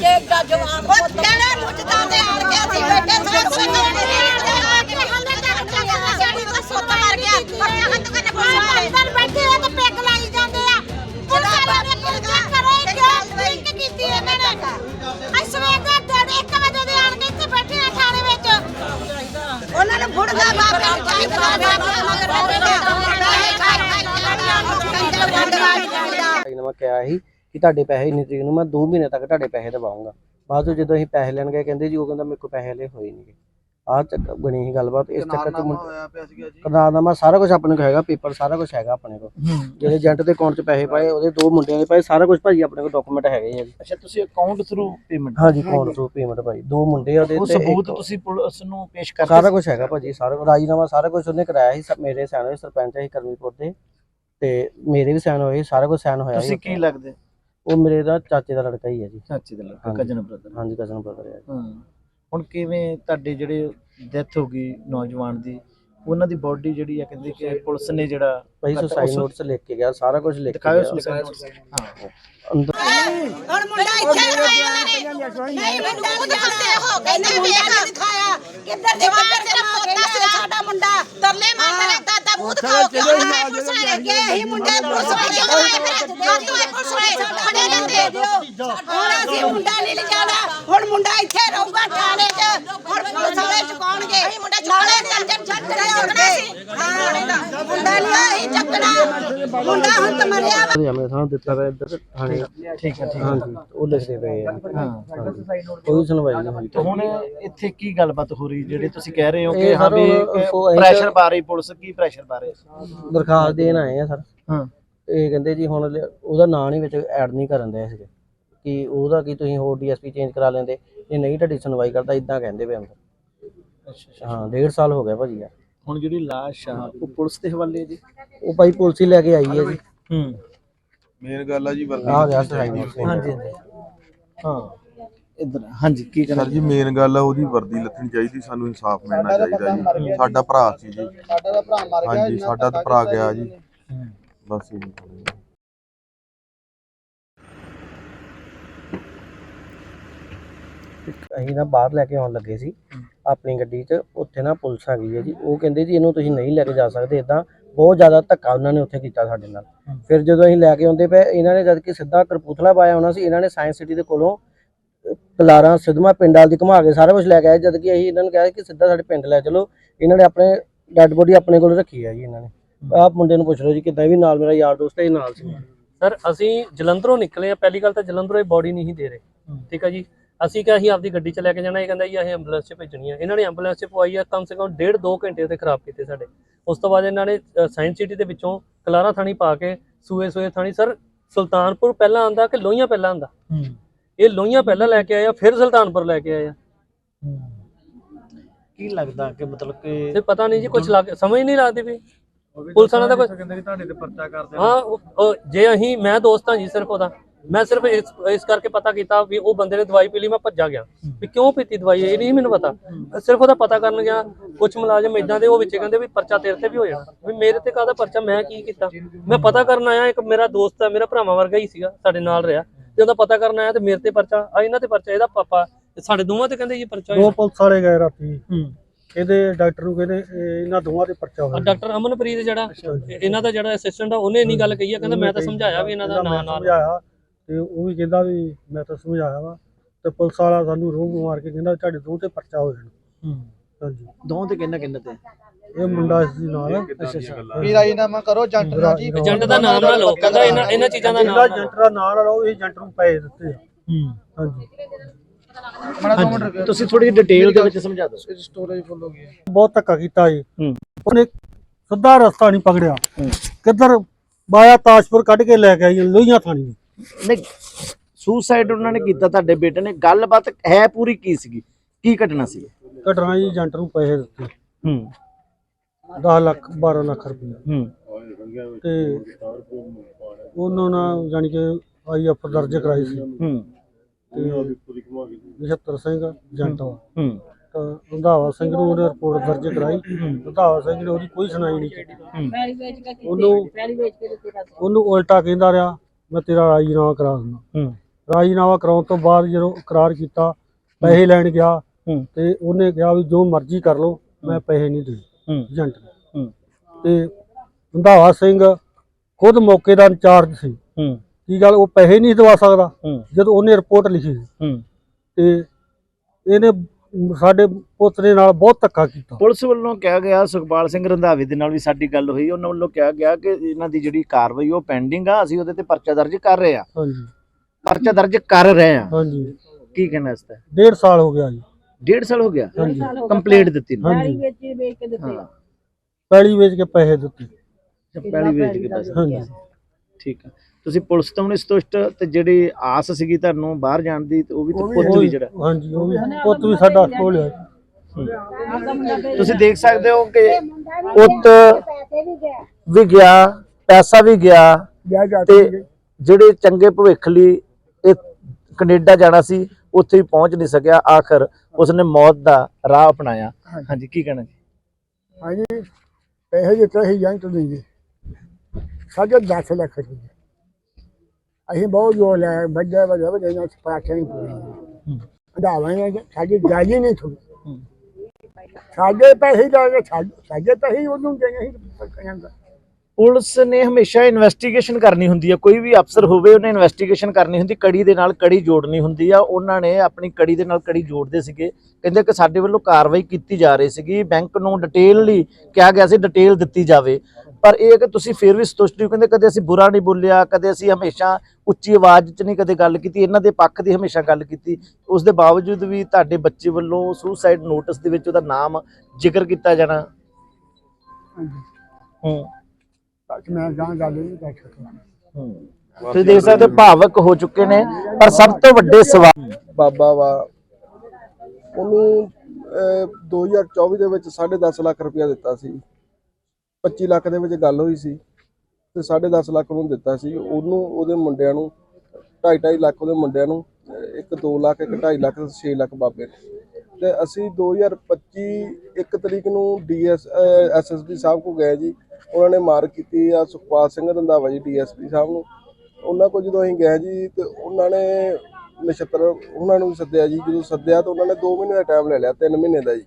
ਐਡੇ ਐਡਾ ਜਵਾਨ ਉਹ ਕਿਹੜੇ ਮੁੱਜਦਾ ਤੇ ਆਣ ਕੇ ਅਸੀਂ ਬੈਠੇ ਸਾਂ ਸੁਣਾਉਣੇ ਆ ਕੇ ਹੱਲੇ ਤੱਕ ਚੱਲਿਆ ਸਾਡੀ ਤਾਂ ਸੁੱਤ ਮਰ ਗਿਆ ਪਰਚਾ ਹੱਥ ਕੰਨੇ ਪੁਲਿਸ ਅੰਦਰ ਬੈਠੇ ਆ ਤੇ ਪੈਗ ਲਾਈ ਜਾਂਦੇ ਆ ਪੁਲਿਸ ਨੇ ਪਰਚਾ ਕਰੇ ਕਿਉਂ ਲਿੰਕ ਕੀਤੀ ਇਹਨਾਂ ਨੇ ਅਸੀਂ ਸਵੇਰ ਦੇ ਡੇਢ 1 ਵਜੇ ਦੇ ਆਣ ਕੇ ਇੱਥੇ ਬੈਠੇ ਆ ਥਾਣੇ ਵਿੱਚ ਉਹਨਾਂ ਨੇ ਫੁੜਦਾ ਬਾਪੇ ਨੂੰ ਚਾਹੀਦਾ ਮਗਰ ਖਾ ਕੇ ਕੰਜਰ ਭਾਈ ਨੇ ਮੈਂ ਕਿਹਾ ਸੀ ਕਿ ਤੁਹਾਡੇ ਪੈਸੇ ਇੰਨੀ ਤਰੀਕ ਨੂੰ ਮੈਂ 2 ਮਹੀਨੇ ਤੱਕ ਤੁਹਾਡੇ ਪੈਸੇ ਦਵਾਉਂਗਾ ਬਾਅਦ ਵਿੱਚ ਜਦੋਂ ਅਸੀਂ ਪੈਸੇ ਲੈਣ ਗਏ ਕਹਿੰਦੇ ਜੀ ਉਹ ਕਹਿੰਦਾ ਮੇਰੇ ਕੋਲ ਪੈਸੇ ਹਲੇ ਹੋਏ ਨਹੀਂ ਆਹ ਚੱਕ ਬਣੀ ਸੀ ਗੱਲਬਾਤ ਇਸ ਚੱਕਰ ਚ ਕਰਨਾਨਾਮਾ ਸਾਰਾ ਕੁਝ ਆਪਣੇ ਕੋਲ ਹੈਗਾ ਪੇਪਰ ਸਾਰਾ ਕੁਝ ਹੈਗਾ ਆਪਣੇ ਕੋਲ। ਜਿਹੜੇ ਏਜੰਟ ਦੇ ਅਕਾਊਂਟ 'ਚ ਪੈਸੇ ਪਾਏ ਉਹਦੇ ਦੋ ਮੁੰਡਿਆਂ ਦੇ ਪਾਏ ਸਾਰਾ ਕੁਝ ਭਾਜੀ ਆਪਣੇ ਕੋਲ ਡਾਕੂਮੈਂਟ ਹੈਗੇ ਆ ਜੀ। ਅੱਛਾ ਤੁਸੀਂ ਅਕਾਊਂਟ ਥਰੂ ਪੇਮੈਂਟ ਹਾਂਜੀ ਅਕਾਊਂਟ ਤੋਂ ਪੇਮੈਂਟ ਭਾਜੀ। ਦੋ ਮੁੰਡੇ ਆ ਉਹਦੇ ਉਹ ਤੇ ਸਬੂਤ ਤੁਸੀਂ ਪੁਲਿਸ ਨੂੰ ਪੇਸ਼ ਕਰਦੇ ਸਾਰਾ ਕੁਝ ਹੈਗਾ ਭਾਜੀ ਸਾਰਾ ਰਾਜੀਨਾਮਾ ਸਾਰਾ ਕੁਝ ਉਹਨੇ ਕਰਾਇਆ ਸੀ ਮੇਰੇ ਹੋਏ ਸਰਪੰਚ ਸੀ ਕਰਮੀਪੁਰ ਦੇ। ਤੇ ਮੇਰੇ ਵੀ ਸਾਈਨ ਹੋਏ ਸਾਰਾ ਕੁਝ ਸਾਈਨ ਹੋਇਆ ਤੁਸੀਂ ਕੀ ਲੱਗਦੇ? ਉਹ ਮੇਰੇ ਦਾ ਚਾਚੇ ਦਾ ਲੜਕਾ ਹੀ ਹੈ ਜੀ। ਚਾਚੇ ਦਾ ਲੜਕਾ ਹਾਂਜੀ। ਕਜਨ ਬ੍ਰਦਰ ਹਾਂਜੀ ਕਜ਼ਨ ਬ੍ਰਦਰ ਹੈ ਹਾਂ। ਹੁਣ ਕਿਵੇਂ ਤੁਹਾਡੇ ਜਿਹੜੇ ਡੈਥ ਹੋ ਗਈ ਨੌਜਵਾਨ ਦੀ ਉਹਨਾਂ ਦੀ ਬਾਡੀ ਜਿਹੜੀ ਆ ਕਹਿੰਦੇ ਕਿ ਪੁਲਿਸ ਨੇ ਜਿਹੜਾ ਭਾਈ ਸੁਸਾਈਡ ਨੋਟਸ ਲਿਖ ਕੇ ਗਿਆ ਸਾਰਾ ਕੁਝ ਲਿਖ ਕੇ ਦਿਖਾਓ ਗਿਆ। ਸੁਸਾਈਡ ਹਾਂ। ਅੰਦਰ ਹੁਣ ਮੁੰਡਾ ਇੱਥੇ ਨੇ। ਨਹੀਂ ਮੁੰਡਾ ਨੂੰ ਦਿਖਾਤੇ ਹੋ ਗਏ ਨਹੀਂ ਮੁੰਡਾ ਨਹੀਂ ਦਿਖਾਇਆ। ਕਿੱਧਰ ਜਵਾਨ ਤੇਰਾ ਪੋਤਾ ਸੀ ਸਾਡਾ ਮੁੰਡਾ ਤਰਲੇ ਮਾਰ ਮੇਰੇ ਦਾਦਾ ਮੂੰਹ ਦਿਖਾਓ ਕਿ ਹੁਣ ਆਏ ਪੁਲਿਸ ਵਾਲੇ? ਗਏ ਹੀ ਮੁੰਡੇ ਪੁਲਿਸ ਵਾਲੇ ਕਿਉਂ ਆਏ ਫਿਰ ਦਾਦੂ ਆਏ ਪੁਲਿਸ ਵਾਲੇ। ਖੜੇ ਨੇ ਦੇ ਦਿਓ। ਹੁਣ ਅਸੀਂ ਮੁੰਡਾ ਨਹੀਂ ਲਿਜਾਣਾ। ਹੁਣ ਮੁੰਡਾ ਇੱਥੇ ਰਹੂਗਾ ਥਾਣੇ 'ਚ। ਹੁਣ ਪੁਲਿਸ ਵਾਲੇ ਚੁਕਾਉਣਗੇ ਮੁੰਡਾ ਨਾਲੇ ਕੰਜਰ ਜੱਟ ਦੇ ਚੱਕਣਾ ਸੀ ਹਾਂ। ਮੁੰਡਾ ਨਹੀਂ ਆਹੀ ਚੱਕਣਾ। ਮੁੰਡਾ ਹੁਣ ਤਾਂ ਮਰਿਆ ਵਾ। ਜਾਮੇ ਸਾਨੂੰ ਦਿੱਤਾ ਇੱਧਰ। ਥਾਣੇ ਠੀਕ ਹੈ ਠੀਕ ਹੈ। ਹਾਂਜੀ ਉਹ ਲਿਖਦੇ ਪਏ ਆ। ਹਾਂ ਕੋਈ ਸੁਣਵਾਈ ਨਹੀਂ ਹੋਈ। ਤੇ ਹੁਣ ਇੱਥੇ ਕੀ ਗੱਲਬਾਤ ਹੋ ਰਹੀ ਜਿਹੜੇ ਤੁਸੀਂ ਕਹਿ ਰਹੇ ਹੋ ਕਿ ਇਹ ਹਾਂ ਵੀ ਉਹ- ਉਹ ਅਸੀਂ ਪ੍ਰੈਸ਼ਰ ਪਾ ਰਹੀ ਪੁਲਿਸ ਕੀ ਪ੍ਰੈਸ਼ਰ ਪਾ ਰਹੀ? ਦਰਖਾਸਤ ਦੇਣ ਆਏ ਆ ਸਰ। ਹਾਂ। ਇਹ ਕਹਿੰਦੇ ਜੀ ਹੁਣ ਲ- ਉਹਦਾ ਨਾਂ ਨਹੀਂ ਵਿੱਚ ਐਡ ਨਹੀਂ ਕਰਨ ਦੇ ਸੀਗੇ। ਕਿ ਉਹਦਾ ਕੀ ਤੁਸੀਂ ਹੋਰ ਡੀਐਸਪੀ ਚੇਂਜ ਕਰਾ ਲੈਂਦੇ। ਇਹ ਨਹੀਂ ਤੁਹਾਡੀ ਸੁਣਵਾਈ ਕਰਦਾ ਇਦਾਂ ਕਹਿੰਦੇ ਪਏ ਅੰਦਰ ਹਾਂ ਡੇਢ ਸਾਲ ਹੋ ਗਿਆ ਭਾਜੀ ਯਾਰ। ਹੁਣ ਜਿਹੜੀ ਲਾਸ਼ ਆ ਉਹ ਪੁਲਿਸ ਦੇ ਹਵਾਲੇ ਹੈ ਜੀ? ਉਹ ਭਾਈ ਪੁਲਿਸ ਹੀ ਲੈ ਕੇ ਆਈ ਹੈ ਜੀ। ਹੂੰ। ਮੇਨ ਗੱਲ ਆ ਜੀ ਵਰਦੀ ਆ ਗਿਆ ਹਾਂਜੀ ਹਾਂਜੀ। ਹਾਂ। ਇਧਰ ਹਾਂਜੀ ਕੀ ਸਰ ਜੀ ਮੇਨ ਗੱਲ ਆ ਉਹਦੀ ਵਰਦੀ ਲੱਥਣੀ ਚਾਹੀਦੀ ਸਾਨੂੰ ਇਨਸਾਫ ਮਿਲਣਾ ਚਾਹੀਦਾ ਜੀ। ਸਾਡਾ ਭਰਾ ਸੀ ਜੀ। ਸਾਡਾ ਦਾ ਭਰਾ ਮਰ ਗਿਆ ਹਾਂਜੀ ਸਾਡਾ ਤਾਂ ਭਰਾ ਗਿਆ ਜੀ ਬਸ ਇਹ ਅਸੀਂ ਨਾ ਬਾਹਰ ਲੈ ਕੇ ਆਉਣ ਲੱਗੇ ਸੀ। ਆਪਣੀ ਗੱਡੀ 'ਚ ਉੱਥੇ ਨਾ ਪੁਲਿਸ ਆ ਗਈ ਹੈ ਜੀ। ਉਹ ਕਹਿੰਦੇ ਜੀ ਇਹਨੂੰ ਤੁਸੀਂ ਨਹੀਂ ਲੈ ਕੇ ਜਾ ਸਕਦੇ ਇਦਾਂ ਬਹੁਤ ਜ਼ਿਆਦਾ ਧੱਕਾ ਉਹਨਾਂ ਨੇ ਉੱਥੇ ਕੀਤਾ ਸਾਡੇ ਨਾਲ। ਫਿਰ ਜਦੋਂ ਅਸੀਂ ਲੈ ਕੇ ਆਉਂਦੇ ਪਏ ਇਹਨਾਂ ਨੇ ਜਦ ਕਿ ਸਿੱਧਾ ਕਰਪੂਥਲਾ ਪਾਇਆ ਹੋਣਾ ਸੀ ਇਹਨਾਂ ਨੇ ਸਾਇੰਸ ਸਿਟੀ ਦੇ ਕੋਲੋਂ ਕਲਾਰਾਂ ਸਿਧਮਾ ਪਿੰਡ ਵਾਲ ਦੀ ਘੁਮਾ ਕੇ ਸਾਰਾ ਕੁਝ ਲੈ ਕੇ ਆਏ ਜਦ ਕਿ ਅਸੀਂ ਇਹਨਾਂ ਨੂੰ ਕਿਹਾ ਕਿ ਸਿੱਧਾ ਸਾਡੇ ਪਿੰਡ ਲੈ ਚਲੋ। ਇਹਨਾਂ ਨੇ ਆਪਣੇ ਡੈੱਡ ਬੋਡੀ ਆਪਣੇ ਕੋਲ ਰੱਖੀ ਹੈ ਜੀ ਇਹਨਾਂ ਨੇ। ਆਪ ਮੁੰਡੇ ਨੂੰ ਪੁੱਛ ਲਓ ਜੀ ਕਿੱਦਾਂ ਵੀ ਨਾਲ ਮੇਰਾ ਯਾਰ ਦੋਸਤ ਹੈ ਇਹ ਨਾਲ ਸੀ। ਸਰ ਅਸੀਂ ਜਲੰਧਰੋਂ ਨਿਕਲੇ ਆ ਪਹਿਲੀ ਗੱਲ ਤਾਂ ਜਲੰਧਰੋਂ ਇਹ ਬੋਡੀ ਨਹੀਂ ਦੇ ਰਹੇ। ਠੀਕ ਆ ਜੀ। ਅਸੀਂ ਕਿਹਾ ਅਸੀਂ ਆਪਦੀ ਗੱਡੀ 'ਚ ਲੈ ਕੇ ਜਾਣਾ ਇਹ ਕਹਿੰਦਾ ਜੀ ਅਸੀਂ ਐਂਬੂਲੈਂਸ 'ਚ ਭੇਜਣੀ ਆ। ਇਹਨਾਂ ਨੇ ਐਂਬੂਲੈਂਸ 'ਚ ਪਵਾਈ ਆ ਕਮ ਸੇ ਕਮ ਡੇਢ ਦੋ ਘੰਟੇ ਉੱਤੇ ਖਰਾਬ ਕੀਤੇ ਸਾਡੇ। ਉਸ ਤੋਂ ਬਾਅਦ ਇਹਨਾਂ ਨੇ ਸਾਇੰਸ ਸਿਟੀ ਦੇ ਵਿੱਚੋਂ ਕਲਾਰਾ ਥਾਣੀ ਪਾ ਕੇ ਸੂਏ ਸੂਏ ਥਾਣੀ ਸਰ ਸੁਲਤਾਨਪੁਰ ਪਹਿਲਾਂ ਆਂਦਾ ਕਿ ਲੋਹੀਆਂ ਪਹਿਲਾਂ ਆਂਦਾ? ਹੂੰ। ਇਹ ਲੋਹੀਆਂ ਪਹਿਲਾਂ ਲੈ ਕੇ ਆਏ ਆ ਫਿਰ ਸੁਲਤਾਨਪੁਰ ਲੈ ਕੇ ਆਏ ਆ। ਕੀ ਲੱਗਦਾ ਕਿ ਮਤਲਬ ਕਿ ਤੇ ਪਤਾ ਨਹੀਂ ਜੀ ਕੁਝ ਲੱਗ ਸਮਝ ਨਹੀਂ ਲੱਗਦੀ ਵੀ। ਪੁਲਿਸ ਵਾਲਿਆਂ ਦਾ ਕੋਈ ਕਹਿੰਦੇ ਕਿ ਤੁਹਾਡੇ ਤੇ ਪਰਚਾ ਕਰਦੇ ਹਾਂ ਜੇ ਅਸੀਂ ਮੈਂ ਦੋਸਤ ਜੀ ਸਿਰਫ ਉਹਦਾ। ਮੈਂ ਸਿਰਫ ਇਸ ਇਸ ਕਰਕੇ ਪਤਾ ਕੀਤਾ ਵੀ ਉਹ ਬੰਦੇ ਨੇ ਦਵਾਈ ਪੀ ਲਈ ਮੈਂ ਭੱਜਾ ਗਿਆ। ਵੀ ਕਿਉਂ ਪੀਤੀ ਦਵਾਈ? ਇਹ ਨਹੀਂ ਮੈਨੂੰ ਪਤਾ। ਸਿਰਫ ਉਹਦਾ ਪਤਾ ਕਰਨ ਗਿਆ ਕੁਝ ਮੁਲਾਜ਼ਮ ਇਦਾਂ ਦੇ ਉਹ ਵਿੱਚ ਕਹਿੰਦੇ ਵੀ ਪਰਚਾ ਤੇਰੇ ਤੇ ਵੀ ਹੋ ਜਾਣਾ ਵੀ ਮੇਰੇ ਤੇ ਕਾਹਦਾ ਪਰਚਾ? ਮੈਂ ਕੀ ਕੀਤਾ? ਮੈਂ ਪਤਾ ਕਰਨ ਆਇਆ ਇੱਕ ਮੇਰਾ ਦੋਸਤ ਹੈ ਮੇਰਾ ਭਰਾਵਾਂ ਵਰਗਾ ਹੀ ਸੀਗਾ ਸਾਡੇ ਨਾਲ ਰਿਹਾ। ਤੇ ਉਹਦਾ ਪਤਾ ਕਰਨ ਆਇਆ ਤੇ ਮੇਰੇ ਤੇ ਪਰਚਾ ਆ ਇਹਨਾਂ ਤੇ ਪਰਚਾ ਇਹਦਾ ਪਾਪਾ ਸਾਡੇ ਦੋਵਾਂ ਤੇ ਕਹਿੰਦੇ ਜੀ ਪਰਚਾ ਦੋ ਪੁਲਿਸ ਵਾਲੇ ਗਏ ਰਾਤੀ। ਇਹਦੇ ਡਾਕਟਰ ਨੂੰ ਕਹਿੰਦੇ ਇਹ ਇਹਨਾਂ ਦੋਵਾਂ ਦੇ ਪਰਚਾ ਹੋਇਆ। ਡਾਕਟਰ ਅਮਨਪ੍ਰੀਤ ਜਿਹੜਾ ਇਹ- ਇਹਨਾਂ ਦਾ ਜਿਹੜਾ ਅਸਿਸਟੈਂਟ ਆ ਉਹਨੇ ਇੰਨੀ ਗੱਲ ਕਹੀ ਆ ਕਹਿੰਦਾ ਮੈਂ ਤਾਂ ਸਮਝਾਇਆ ਵੀ ਇਹਨਾਂ ਦਾ ਨਾਂ ਨਾਲ। ਸਮਝਾਇਆ। ਤੇ ਉਹ ਵੀ ਕਹਿੰਦਾ ਵੀ ਮੈਂ ਤਾਂ ਸਮਝਾਇਆ ਵਾ ਤੇ ਪੁਲਿਸ ਵਾਲਾ ਸਾਨੂੰ ਰੋਹ ਮਾਰ ਕੇ ਕਹਿੰਦਾ ਤੁਹਾਡੇ ਦੋ ਤੇ ਪਰਚਾ ਹੋ ਜਾਣਾ। ਹੂੰ। ਹਾਂਜੀ। ਦੋ ਤੇ ਕਿੰਨਾ ਕਿੰਨਾ ਤੇ? ਇਹ ਮੁੰਡਾ ਸੀ ਨਾਲ ਅੱਛਾ ਅੱਛਾ। ਵੀ ਰਾਜੀਨਾਮਾ ਕਰੋ ਜੰਟ ਨਾਲ ਜੀ। ਏਜੰਟ ਦਾ ਨਾਮ ਨਾ ਲਓ। ਕਹਿੰਦਾ ਇਹਨਾਂ ਇਹਨਾਂ ਚੀਜ਼ਾਂ ਦਾ ਨਾਮ ਨਾ ਏਜੰਟ ਦਾ ਨਾਂ ਨਾ ਲਓ ਇਹ ਏਜੰਟ ਨੂੰ ਪੈਸੇ ਦਿੱਤੇ ਆ। ਹੂੰ। ਹਾਂਜੀ। ਹਾਂਜੀ ਤੁਸੀਂ ਥੋੜੀ ਡਿਟੇਲ ਦੇ ਵਿੱਚ ਸਮਝਾ ਦਿਓ। ਸਟੋਰੇਜ ਫੁੱਲ ਹੋ ਗਈ ਬਹੁਤ ਧੱਕਾ ਕੀਤਾ ਜੀ। ਹੂੰ। ਉਹਨੇ ਸਿੱਧਾ ਰਸਤਾ ਨਹੀਂ ਪਕੜਿਆ। ਕਿੱਧਰ ਬਾਇਆ ਤਾਜਪੁਰ ਕੱਢ ਕੇ ਲੈ ਕੇ ਆਈ ਲੋਹੀਆਂ ਥਾਣੀ। ਨੂੰ। ਨਹੀਂ ਸੁਸਾਈਡ ਉਹਨਾਂ ਨੇ ਕੀਤਾ ਤੁਹਾਡੇ ਬੇਟੇ ਨੇ। ਗੱਲਬਾਤ ਹੈ ਪੂਰੀ ਕੀ ਸੀਗੀ? ਕੀ ਘਟਨਾ ਸੀ? ਘਟਨਾ ਜੀ ਏਜੰਟ ਨੂੰ ਪੈਸੇ ਦਿੱਤੇ। ਹੂੰ। 10 ਲੱਖ 12 ਲੱਖ ਰੁਪਏ ਹੂੰ। ਤੇ ਉਹਨਾਂ ਨਾਲ ਜਾਨੀ ਕਿ ਆਈ ਐਫ ਦਰਜ ਕਰਾਈ ਸੀ। ਹੂੰ। ਤੇ 75 ਸਿੰਘ ਏਜੰਟ ਵਾ ਹੂੰ। ਤਾਂ ਰੰਧਾਵਾ ਸਿੰਘ ਨੂੰ ਉਹਨੇ ਰਿਪੋਰਟ ਦਰਜ ਕਰਾਈ। ਰੰਧਾਵਾ ਸਿੰਘ ਨੇ ਉਹਦੀ ਕੋਈ ਸੁਣਾਈ ਨਹੀਂ ਕੀਤੀ। ਉਹਨੂੰ ਉਹਨੂੰ ਉਲਟਾ ਕਹਿੰਦਾ ਰਿਹਾ। ਮੈਂ ਤੇਰਾ ਰਾਜੀਨਾਮਾ ਕਰਾ ਦਿੰਦਾ। ਹੂੰ। ਰਾਜੀਨਾਮਾ ਕਰਾਉਣ ਤੋਂ ਬਾਅਦ ਜਦੋਂ ਇਕਰਾਰ ਕੀਤਾ ਪੈਸੇ ਲੈਣ ਗਿਆ ਹੂੰ। ਤੇ ਉਹਨੇ ਕਿਹਾ ਵੀ ਜੋ ਮਰਜ਼ੀ ਕਰ ਲਓ ਮੈਂ ਪੈਸੇ ਨਹੀਂ ਦੇ ਹੂੰ। ਏਜੰਟ ਨੂੰ। ਹੂੰ। ਤੇ ਰੰਧਾਵਾ ਸਿੰਘ ਖੁਦ ਮੌਕੇ ਦਾ ਇੰਚਾਰਜ ਸੀ। ਹੂੰ। ਕੀ ਗੱਲ ਉਹ ਪੈਸੇ ਨਹੀਂ ਦਵਾ ਸਕਦਾ? ਜਦੋਂ ਉਹਨੇ ਰਿਪੋਰਟ ਲਿਖੀ ਸੀ। ਹੂੰ। ਤੇ ਇਹਨੇ ਸਾਡੇ ਪੋਤਰੇ ਨਾਲ ਬਹੁਤ ਧੱਕਾ ਕੀਤਾ। ਪੁਲਿਸ ਵੱਲੋਂ ਕਿਹਾ ਗਿਆ ਸੁਖਪਾਲ ਸਿੰਘ ਰੰਧਾਵੇ ਦੇ ਨਾਲ ਵੀ ਸਾਡੀ ਗੱਲ ਹੋਈ। ਉਹਨਾਂ ਵੱਲੋਂ ਕਿਹਾ ਗਿਆ ਕਿ ਇਹਨਾਂ ਦੀ ਜਿਹੜੀ ਕਾਰਵਾਈ ਉਹ ਪੈਂਡਿੰਗ ਆ ਅਸੀਂ ਉਹਦੇ ਤੇ ਪਰਚਾ ਦਰਜ ਕਰ ਰਹੇ ਆ। ਹਾਂਜੀ। ਪਰਚਾ ਦਰਜ ਕਰ ਰਹੇ ਆ। ਹਾਂਜੀ। ਕੀ ਕਹਿਣਾ ਇਸ ਤੇ? ਡੇਢ ਸਾਲ ਹੋ ਗਿਆ ਜੀ। ਡੇਢ ਸਾਲ ਹੋ ਗਿਆ? ਹਾਂਜੀ। ਕੰਪਲੀਟ ਦਿੱਤੀ ਨੂੰ। ਹਾਂਜੀ। ਹਾਂ ਪੈਲੀ ਵੇਚ ਕੇ ਪੈਸੇ ਦਿੱਤੇ। ਪਹਿਲੀ ਵੇਚ ਕੇ ਪੈਸੇ ਹਾਂਜੀ। ਠੀਕ ਆ। ਤੁਸੀਂ ਪੁਲਿਸ ਤੋਂ ਨਹੀਂ ਸੰਤੁਸ਼ਟ ਤੇ ਜਿਹੜੀ ਆਸ ਸੀਗੀ ਤੁਹਾਨੂੰ ਬਾਹਰ ਜਾਣ ਦੀ ਤੇ ਉਹ ਵੀ ਤੇ ਪੁੱਤ ਵੀ ਜਿਹੜਾ। ਹਾਂਜੀ ਉਹ ਵੀ ਪੁੱਤ ਵੀ ਸਾਡਾ ਖੋਲਿਆ ਤੁਸੀਂ ਦੇਖ ਸਕਦੇ ਹੋ ਕਿ ਪੁੱਤ ਵੀ ਗਿਆ ਪੈਸਾ ਵੀ ਗਿਆ ਤੇ ਜਿਹੜੇ ਚੰਗੇ ਭਵਿੱਖ ਲਈ ਇਹ ਕੈਨੇਡਾ ਜਾਣਾ ਸੀ ਉੱਥੇ ਵੀ ਪਹੁੰਚ ਨਹੀਂ ਸਕਿਆ। ਆਖਰ ਉਸਨੇ ਮੌਤ ਦਾ ਰਾਹ ਅਪਣਾਇਆ। ਹਾਂਜੀ। ਕੀ ਕਹਿਣਾ ਜੀ? ਹਾਂਜੀ। ਪੈਸੇ ਦਿੱਤੇ ਸੀ ਏਜੰਟ ਦੇ ਜੀ ਸਾਢੇ 10 ਲੱਖ ਰੁਪਏ ਅਸੀਂ ਬਹੁਤ ਜੋਰ ਲਾਇਆ ਵੱਡੇ ਵੱਡੇ ਵੱਡੇ ਨਾਲ ਪਾਠੇ ਨਹੀਂ ਪੂਰੇ ਨੇ ਸਾਡੀ ਗੱਲ ਹੀ ਨਹੀਂ ਸੁਣੀ ਸਾਡੇ ਪੈਸੇ ਲਾ ਕੇ ਸਾਡੇ ਪੈਸੇ ਉਹਨੂੰ ਦੇਣੇ ਸੀ ਕਹਿੰਦਾ ਪੁਲਿਸ ਨੇ ਹਮੇਸ਼ਾ ਇਨਵੈਸਟੀਗੇਸ਼ਨ ਕਰਨੀ ਹੁੰਦੀ ਹੈ ਕੋਈ ਵੀ ਅਫਸਰ ਹੋਵੇ ਉਹਨੇ ਇਨਵੈਸਟੀਗੇਸ਼ਨ ਕਰਨੀ ਹੁੰਦੀ ਕੜੀ ਦੇ ਨਾਲ ਕੜੀ ਜੋੜਨੀ ਹੁੰਦੀ ਆ। ਉਹਨਾਂ ਨੇ ਆਪਣੀ ਕੜੀ ਦੇ ਨਾਲ ਕੜੀ ਜੋੜਦੇ ਸੀਗੇ। ਕਹਿੰਦੇ ਕਿ ਸਾਡੇ ਵੱਲੋਂ ਕਾਰਵਾਈ ਕੀਤੀ ਜਾ ਰਹੀ ਸੀਗੀ। ਬੈਂਕ ਨੂੰ ਡਿਟੇਲ ਲਈ ਕਿਹਾ ਗਿਆ ਸੀ ਡਿਟੇਲ ਦਿੱਤੀ ਜਾਵੇ। ਪਰ ਇਹ ਹੈ ਕਿ ਤੁਸੀਂ ਫਿਰ ਵੀ ਸੰਤੁਸ਼ਟ ਹੋ। ਕਹਿੰਦੇ ਕਦੇ ਅਸੀਂ ਬੁਰਾ ਨਹੀਂ ਬੋਲਿਆ ਕਦੇ ਅਸੀਂ ਹਮੇਸ਼ਾ ਉੱਚੀ ਆਵਾਜ਼ 'ਚ ਨਹੀਂ ਕਦੇ ਗੱਲ ਕੀਤੀ ਇਹਨਾਂ ਦੇ ਪੱਖ ਦੀ ਹਮੇਸ਼ਾ ਗੱਲ ਕੀਤੀ। ਉਸ ਦੇ ਬਾਵਜੂਦ ਵੀ ਤੁਹਾਡੇ ਬੱਚੇ ਵੱਲੋਂ ਸੁਸਾਈਡ ਨੋਟਿਸ ਦੇ ਵਿੱਚ ਉਹਦਾ ਨਾਮ ਜ਼ਿਕਰ ਕੀਤਾ ਜਾਣਾ। ਹੂੰ। ਬਾਕੀ ਮੈਂ ਗਾਂ ਗੱਲ ਨਹੀਂ ਕਰ ਸਕਦਾ ਤੁਸੀਂ ਦੇਖ ਸਕਦੇ ਹੋ ਭਾਵਕ ਹੋ ਚੁੱਕੇ ਨੇ ਪਰ ਸਭ ਤੋਂ ਵੱਡੇ ਸਵਾਲ ਬਾਬਾ ਵਾ ਉਹਨੂੰ ਅਹ, 2024 ਦੇ ਵਿੱਚ 10.5 ਲੱਖ ਰੁਪਇਆ ਦਿੱਤਾ ਸੀ। 25 ਲੱਖ ਦੇ ਵਿੱਚ ਗੱਲ ਹੋਈ ਸੀ ਤੇ 10.5 ਲੱਖ ਉਹਨੂੰ ਦਿੱਤਾ ਸੀ। ਉਹਨੂੰ, ਉਹਦੇ ਮੁੰਡਿਆਂ ਨੂੰ 2.5 ਲੱਖ ਉਹਦੇ ਮੁੰਡਿਆਂ ਨੂੰ, ਇੱਕ 2 ਲੱਖ, ਇੱਕ 2.5 ਲੱਖ ਤੇ 6 ਲੱਖ ਬਾਬੇ ਨੇ। ਤੇ ਅਸੀਂ 2025 ਇੱਕ ਤਰੀਕ ਨੂੰ ਡੀਐਸ ਐਸਐਸਪੀ ਸਾਹਿਬ ਕੋ ਗਏ ਜੀ। ਉਹਨਾਂ ਨੇ ਮਾਰ ਕੀਤੀ ਆ ਸੁਖਪਾਲ ਸਿੰਘ ਰੰਧਾਵਾ ਜੀ ਡੀਐਸਪੀ ਸਾਹਿਬ ਨੂੰ। ਉਹਨਾਂ ਕੋਲ ਜਦੋਂ ਅਸੀਂ ਗਏ ਜੀ ਤੇ ਉਹਨਾਂ ਨੇ ਨਛੱਤਰ ਉਹਨਾਂ ਨੂੰ ਵੀ ਸੱਦਿਆ ਜੀ। ਜਦੋਂ ਸੱਦਿਆ ਤਾਂ ਉਹਨਾਂ ਨੇ 2 ਮਹੀਨੇ ਦਾ ਟਾਈਮ ਲੈ ਲਿਆ 3 ਮਹੀਨੇ ਦਾ ਜੀ।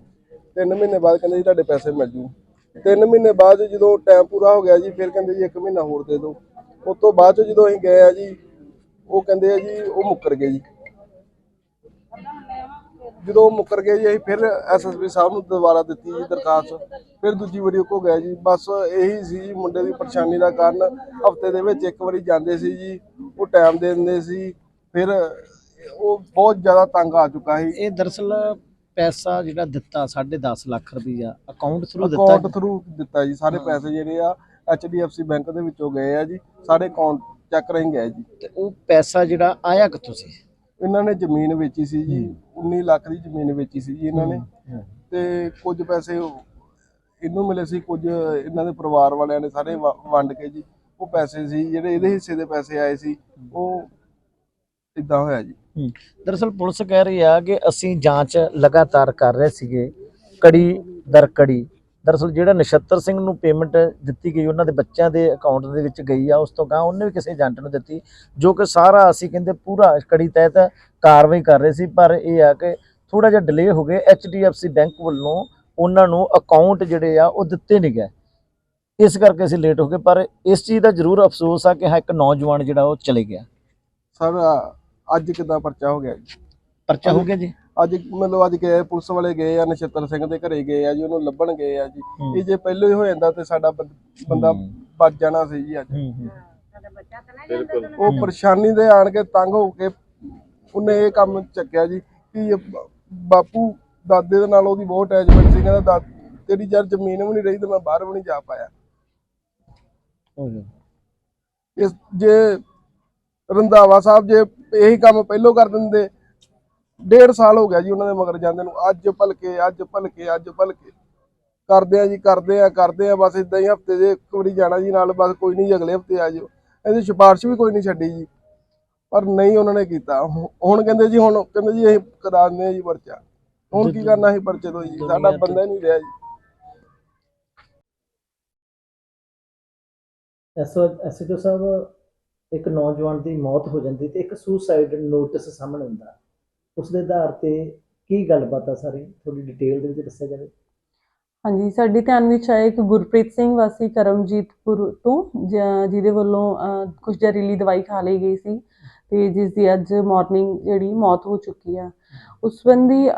3 ਮਹੀਨੇ ਬਾਅਦ ਕਹਿੰਦੇ ਜੀ, ਤੁਹਾਡੇ ਪੈਸੇ ਮਿਲ ਜੂ। 3 ਮਹੀਨੇ ਬਾਅਦ ਜਦੋਂ ਟਾਈਮ ਪੂਰਾ ਹੋ ਗਿਆ ਜੀ, ਫਿਰ ਕਹਿੰਦੇ ਜੀ 1 ਮਹੀਨਾ ਹੋਰ ਦੇ ਦਿਓ। ਉਸ ਤੋਂ ਬਾਅਦ ਜਦੋਂ ਅਸੀਂ ਗਏ ਆ ਜੀ, ਉਹ ਕਹਿੰਦੇ ਆ ਜੀ, ਉਹ ਮੁੱਕਰ ਗਏ ਜੀ। ਜਦੋਂ ਮੁੱਕਰ ਗਏ ਜੀ, ਅਸੀਂ ਫਿਰ ਐਸਐਸਪੀ ਸਾਹਿਬ ਨੂੰ ਦੁਬਾਰਾ ਦਿੱਤੀ ਜੀ ਦਰਖਾਸਤ। ਫਿਰ ਦੂਜੀ ਵਾਰੀ ਉਹ ਕੋ ਗਿਆ ਜੀ। ਬਸ ਇਹੀ ਸੀ ਜੀ, ਮੁੰਡੇ ਦੀ ਪਰੇਸ਼ਾਨੀ ਦਾ ਕਾਰਨ। ਹਫ਼ਤੇ ਦੇ ਵਿੱਚ ਇੱਕ ਵਾਰੀ ਜਾਂਦੇ ਸੀ ਜੀ, ਉਹ ਟਾਈਮ ਦੇ ਦਿੰਦੇ ਸੀ। ਫਿਰ ਉਹ ਬਹੁਤ ਜ਼ਿਆਦਾ ਤੰਗ ਆ ਚੁੱਕਾ ਸੀ। ਇਹ ਦਰਅਸਲ ਪੈਸਾ ਜਿਹੜਾ ਦਿੱਤਾ 10.5 ਲੱਖ ਰੁਪਈਆ ਅਕਾਊਂਟ ਥਰੂ ਅਕਾਊਂਟ ਦਿੱਤਾ ਥਰੂ ਦਿੱਤਾ ਜੀ ਸਾਰੇ ਪੈਸੇ ਜਿਹੜੇ ਆ HDFC ਬੈਂਕ ਦੇ ਵਿੱਚੋਂ ਗਏ ਆ ਜੀ ਸਾਰੇ ਅਕਾਊਂਟ ਚੈੱਕ ਰਹੀ ਗਏ ਜੀ। ਤੇ ਉਹ ਪੈਸਾ ਜਿਹੜਾ ਆਇਆ ਕਿੱਥੋਂ ਸੀ? ਇਹਨਾਂ ਨੇ ਜ਼ਮੀਨ ਵੇਚੀ ਸੀ ਜੀ 19 ਲੱਖ ਦੀ ਜ਼ਮੀਨ ਵੇਚੀ ਸੀ ਜੀ ਇਹਨਾਂ ਨੇ। ਤੇ ਕੁਝ ਪੈਸੇ ਇਹਨੂੰ ਮਿਲੇ ਸੀ ਕੁਝ ਇਹਨਾਂ ਦੇ ਪਰਿਵਾਰ ਵਾਲਿਆਂ ਨੇ ਸਾਰੇ ਵੰਡ ਕੇ ਜੀ ਉਹ ਪੈਸੇ ਸੀ ਜਿਹੜੇ ਇਹਦੇ ਹਿੱਸੇ ਦੇ ਪੈਸੇ ਆਏ ਸੀ ਉਹ ਇਦਾਂ ਹੋਇਆ ਜੀ। ਹੂੰ। ਦਰਅਸਲ ਪੁਲਿਸ ਕਹਿ ਰਹੀ ਆ ਕਿ ਅਸੀਂ ਜਾਂਚ ਲਗਾਤਾਰ ਕਰ ਰਹੇ ਸੀਗੇ ਕੜੀ ਦਰ ਕੜੀ। ਦਰਅਸਲ ਜਿਹੜਾ ਨਛੱਤਰ ਸਿੰਘ ਨੂੰ ਪੇਮੈਂਟ ਦਿੱਤੀ ਗਈ ਉਹਨਾਂ ਦੇ ਬੱਚਿਆਂ ਦੇ ਅਕਾਊਂਟ ਦੇ ਵਿੱਚ ਗਈ ਆ ਉਸ ਤੋਂ ਗਾਂ ਉਹਨੇ ਵੀ ਕਿਸੇ ਏਜੰਟ ਨੂੰ ਦਿੱਤੀ ਜੋ ਕਿ ਸਾਰਾ ਅਸੀਂ ਕਹਿੰਦੇ ਪੂਰਾ ਕੜੀ ਤਹਿਤ ਕਾਰਵਾਈ ਕਰ ਰਹੇ ਸੀ ਪਰ ਇਹ ਆ ਕਿ ਥੋੜਾ ਜਿਹਾ ਡਿਲੇ ਹੋ ਗਏ HDFC ਬੈਂਕ ਵੱਲੋਂ ਉਹਨਾਂ ਨੂੰ ਅਕਾਊਂਟ ਜਿਹੜੇ ਆ ਉਹ ਦਿੱਤੇ ਨਹੀਂ ਗਏ। ਇਸ ਕਰਕੇ ਅਸੀਂ ਲੇਟ ਹੋ ਗਏ ਪਰ ਇਸ ਚੀਜ਼ ਦਾ ਜ਼ਰੂਰ ਅਫਸੋਸ ਆ ਕਿ ਹਾਂ ਇੱਕ ਨੌਜਵਾਨ ਜਿਹੜਾ ਉਹ ਚਲੇ ਗਿਆ। ਸਰ ਅੱਜ ਕਿਦਾਂ ਪਰਚਾ ਹੋ ਗਿਆ ਜੀ? ਪਰਚਾ ਹੋ ਗਿਆ ਜੀ? ਅੱਜ ਮਤਲਬ ਅੱਜ ਗਏ ਪੁਲਿਸ ਵਾਲੇ ਗਏ ਆ ਨਛੱਤਰ ਸਿੰਘ ਦੇ ਘਰੇ ਗਏ ਆ ਜੀ ਉਹਨੂੰ ਲੱਭਣ ਗਏ ਆ ਜੀ। ਇਹ ਜੇ ਪਹਿਲਾਂ ਹੀ ਹੋ ਜਾਂਦਾ ਤੇ ਸਾਡਾ ਬੰ- ਬੰਦਾ ਬਚ ਜਾਣਾ ਸੀ ਜੀ ਅੱਜ। ਹੂੰ ਹੂੰ। ਉਹ ਪਰੇਸ਼ਾਨੀ ਦੇ ਆਣ ਕੇ ਤੰਗ ਹੋ ਕੇ ਉਹਨੇ ਇਹ ਕੰਮ ਚੱਕਿਆ ਜੀ ਕਿ ਇਹ ਬ- ਬਾਪੂ ਦਾਦੇ ਦੇ ਨਾਲ ਉਹਦੀ ਬਹੁਤ ਅਟੈਚਮੈਂਟ ਸੀ ਕਹਿੰਦਾ ਦਾ ਤੇਰੀ ਯਾਰ ਜ਼ਮੀਨ ਵੀ ਨਹੀਂ ਰਹੀ ਤੇ ਮੈਂ ਬਾਹਰ ਵੀ ਨਹੀਂ ਜਾ ਪਾਇਆ। ਹੋ ਗਿਆ ਇਸ ਜੇ ਰੰਧਾਵਾ ਸਾਹਿਬ ਜੇ ਇਹੀ ਕੰਮ ਪਹਿਲਾਂ ਕਰ ਦਿੰਦੇ। ਡੇਢ ਸਾਲ ਹੋ ਗਿਆ ਜੀ ਉਹਨਾਂ ਦੇ ਮਗਰ ਜਾਂਦੇ ਨੂੰ। ਅੱਜ ਭਲਕੇ ਅੱਜ ਭਲਕੇ ਅੱਜ ਭਲਕੇ। ਕਰਦੇ ਆ ਜੀ ਕਰਦੇ ਆ ਕਰਦੇ ਆ। ਬਸ ਇਦਾਂ ਹੀ ਹਫ਼ਤੇ ਦੇ ਇੱਕ ਵਾਰੀ ਜਾਣਾ ਜੀ ਨਾਲ। ਬਸ ਕੋਈ ਨਹੀਂ ਅਗਲੇ ਹਫ਼ਤੇ ਆ ਜਾਓ। ਇਹਦੀ ਸਿਫਾਰਿਸ਼ ਵੀ ਕੋਈ ਨਹੀਂ ਛੱਡੀ ਜੀ। ਪਰ ਨਹੀਂ ਉਹਨਾਂ ਨੇ ਕੀਤਾ। ਹੁਣ ਕਹਿੰਦੇ ਜੀ ਹੁਣ ਕਹਿੰਦੇ ਜੀ ਅਸੀਂ ਕਰਾ ਦਿੰਦੇ ਆ ਜੀ ਪਰਚਾ। ਹੁਣ ਕੀ ਕਰਨਾ ਸੀ ਪਰਚੇ ਤੋਂ ਜੀ? ਸਾਡਾ ਬੰਦਾ ਹੀ ਨਹੀਂ ਰਿਹਾ ਜੀ। ਐਸਓ ਐਸਐਚਓ ਸਾਹਿਬ ਇੱਕ ਨੌਜਵਾਨ ਦੀ ਮੌਤ ਹੋ ਜਾਂਦੀ ਤੇ ਇੱਕ ਸੁਸਾਈਡ ਨੋਟਿਸ ਸਾਹਮਣੇ ਹੁੰਦਾ। ਉਸ ਦੇ ਆਧਾਰ ਤੇ ਕੀ ਗੱਲਬਾਤ ਆ ਸਾਰੀ? ਥੋੜੀ ਡਿਟੇਲ ਦੇ ਵਿੱਚ ਦੱਸਿਆ ਜਾਵੇ। ਹਾਂਜੀ ਸਾਡੇ ਧਿਆਨ ਵਿੱਚ ਆਇਆ ਇੱਕ ਗੁਰਪ੍ਰੀਤ ਸਿੰਘ ਵਾਸੀ ਕਰਮਜੀਤਪੁਰ ਤੋਂ ਜਿਹਦੇ ਵੱਲੋਂ ਕੁਝ ਜ਼ਹਿਰੀਲੀ ਦਵਾਈ ਖਾ ਲਈ ਗਈ ਸੀ ਤੇ ਜਿਸ ਦੀ ਅੱਜ ਮਾਰਨਿੰਗ ਜਿਹੜੀ ਮੌਤ ਹੋ ਚੁੱਕੀ ਆ। ਉਸ ਸੰਬੰਧੀ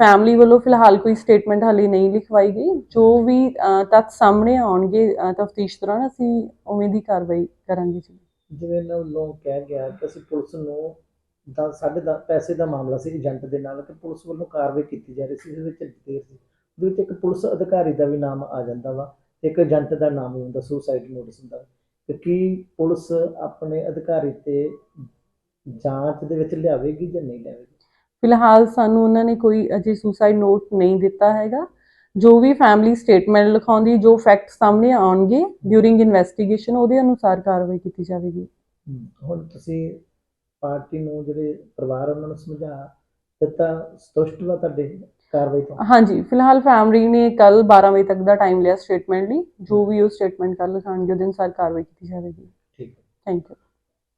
ਫੈਮਿਲੀ ਵੱਲੋਂ ਫਿਲਹਾਲ ਕੋਈ ਸਟੇਟਮੈਂਟ ਹਾਲੇ ਨਹੀਂ ਲਿਖਵਾਈ ਗਈ। ਜੋ ਵੀ ਅਹ, ਤੱਥ ਸਾਹਮਣੇ ਆਉਣਗੇ ਤਫਤੀਸ਼ ਦੌਰਾਨ ਅਸੀਂ ਉਵੇਂ ਦੀ ਕਾਰਵਾਈ ਕਰਾਂਗੇ ਜੀ। ਜਿਵੇਂ ਇਹਨਾਂ ਵੱਲੋਂ ਕਿਹਾ ਗਿਆ ਕਿ ਅਸੀਂ ਪੁਲਿਸ ਨੂੰ ਦਾ ਸਾਡੇ ਦਾ ਪੈਸੇ ਦਾ ਮਾਮਲਾ ਸੀ ਏਜੰਟ ਦੇ ਨਾਲ ਕਿ ਪੁਲਿਸ ਵੱਲੋਂ ਕਾਰਵਾਈ ਕੀਤੀ ਜਾ ਰਹੀ ਸੀ ਇਹਦੇ ਵਿੱਚ ਦੇਰ ਸੀ। ਉਹਦੇ ਵਿੱਚ ਇੱਕ ਪੁਲਿਸ ਅਧਿਕਾਰੀ ਦਾ ਵੀ ਨਾਮ ਆ ਜਾਂਦਾ ਵਾ, ਇੱਕ ਏਜੰਟ ਦਾ ਨਾਮ ਵੀ ਹੁੰਦਾ ਸੁਸਾਈਡ ਨੋਟਿਸ ਹੁੰਦਾ। ਤੇ ਕੀ ਪੁਲਿਸ ਆਪਣੇ ਅਧਿਕਾਰੀ ਤੇ ਜਾਂਚ ਦੇ ਵਿੱਚ ਲਿਆਵੇਗੀ ਜਾਂ ਨਹੀਂ ਲਿਆਵੇਗੀ? ਫਿਲਹਾਲ ਸਾਨੂੰ ਉਹਨਾਂ ਨੇ ਕੋਈ ਅਜੇ ਸੁਸਾਈਡ ਨੋਟ ਨਹੀਂ ਦਿੱਤਾ ਹੈਗਾ। ਜੋ ਵੀ ਫੈਮਿਲੀ ਸਟੇਟਮੈਂਟ ਲਿਖਾਉਂਦੀ ਜੋ ਫੈਕਟ ਸਾਹਮਣੇ ਆਉਣਗੇ ਡਿਊਰਿੰਗ ਇਨਵੈਸਟੀਗੇਸ਼ਨ ਉਹਦੇ ਅਨੁਸਾਰ ਕਾਰਵਾਈ ਕੀਤੀ ਜਾਵੇਗੀ। ਹੁਣ ਤੁਸੀਂ ਪਾਰਟੀ ਨੂੰ ਜਿਹੜੇ ਪਰਿਵਾਰ ਉਹਨਾਂ ਨੂੰ ਸਮਝਾ ਦਿੱਤਾ ਸੰਤੁਸ਼ਟ ਵਾ ਤੁਹਾਡੇ ਕਾਰਵਾਈ ਤੋਂ? ਹਾਂਜੀ ਫਿਲਹਾਲ ਫੈਮਿਲੀ ਨੇ ਕੱਲ 12 ਵਜੇ ਤੱਕ ਦਾ ਟਾਈਮ ਲਿਆ ਸਟੇਟਮੈਂਟ ਲਈ। ਜੋ ਵੀ ਉਹ ਸਟੇਟਮੈਂਟ ਕੱਲ ਲਿਖਾਣਗੇ ਉਹਦੇ ਅਨੁਸਾਰ ਕਾਰਵਾਈ ਕੀਤੀ ਜਾਵੇਗੀ। ਠੀਕ। ਹੈ ਥੈਂਕ ਯੂ